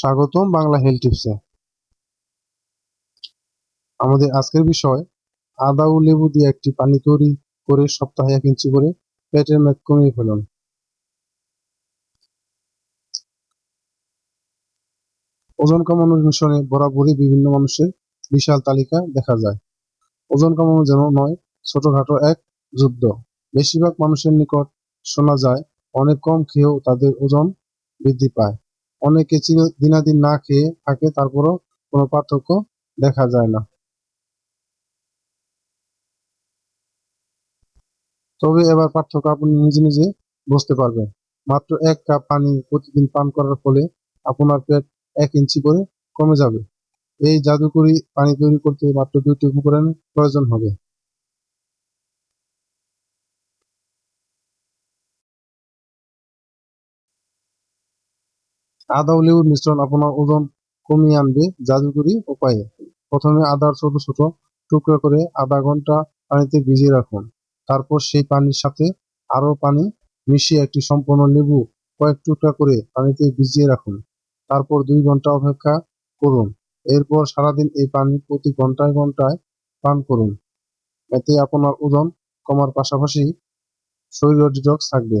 স্বাগতম বাংলা হেলথ টিপসে আমাদের আজকের বিষয়, আদা ও লেবু দিয়ে একটি পানি তৈরি করে সপ্তাহে এক ইঞ্চি করে পেটের মেদ কমিয়ে ফেলুন। ওজন কমানোর মিশনে বরাবরই বিভিন্ন মানুষের বিশাল তালিকা দেখা যায়। ওজন কমানো যেন নয়, ছোটখাটো এক যুদ্ধ। বেশিরভাগ মানুষের নিকট শোনা যায়, অনেক কম খেয়েও তাদের ওজন বৃদ্ধি পায়। অনেকে দিনাদিন না খেয়ে থাকে, তারপরও কোনো পার্থক্য দেখা যায় না। তবে এবার পার্থক্য আপনি নিজে নিজে বুঝতে পারবেন। মাত্র এক কাপ পানি প্রতিদিন পান করার ফলে আপনার পেট এক ইঞ্চি করে কমে যাবে। এই জাদুকরি পানি তৈরি করতে মাত্র দুইটি উপকরণ প্রয়োজন হবে। আদা লেবুর মিশ্রণ আপনার ওজন কমিয়ে আনবে জাদুকরি উপায়ে। প্রথমে আদার ছোট ছোট টুকরো করে আধা ঘণ্টা পানিতে ভিজিয়ে রাখুন। তারপর সেই পানির সাথে আরও পানি মিশিয়ে একটি সম্পূর্ণ লেবু কয়েক টুকরা করে পানিতে ভিজিয়ে রাখুন। তারপর দুই ঘণ্টা অপেক্ষা করুন। এরপর সারাদিন এই পানি প্রতি ঘন্টায় ঘন্টায় পান করুন। এতে আপনার ওজন কমার পাশাপাশি শরীর ডিটক্স থাকবে।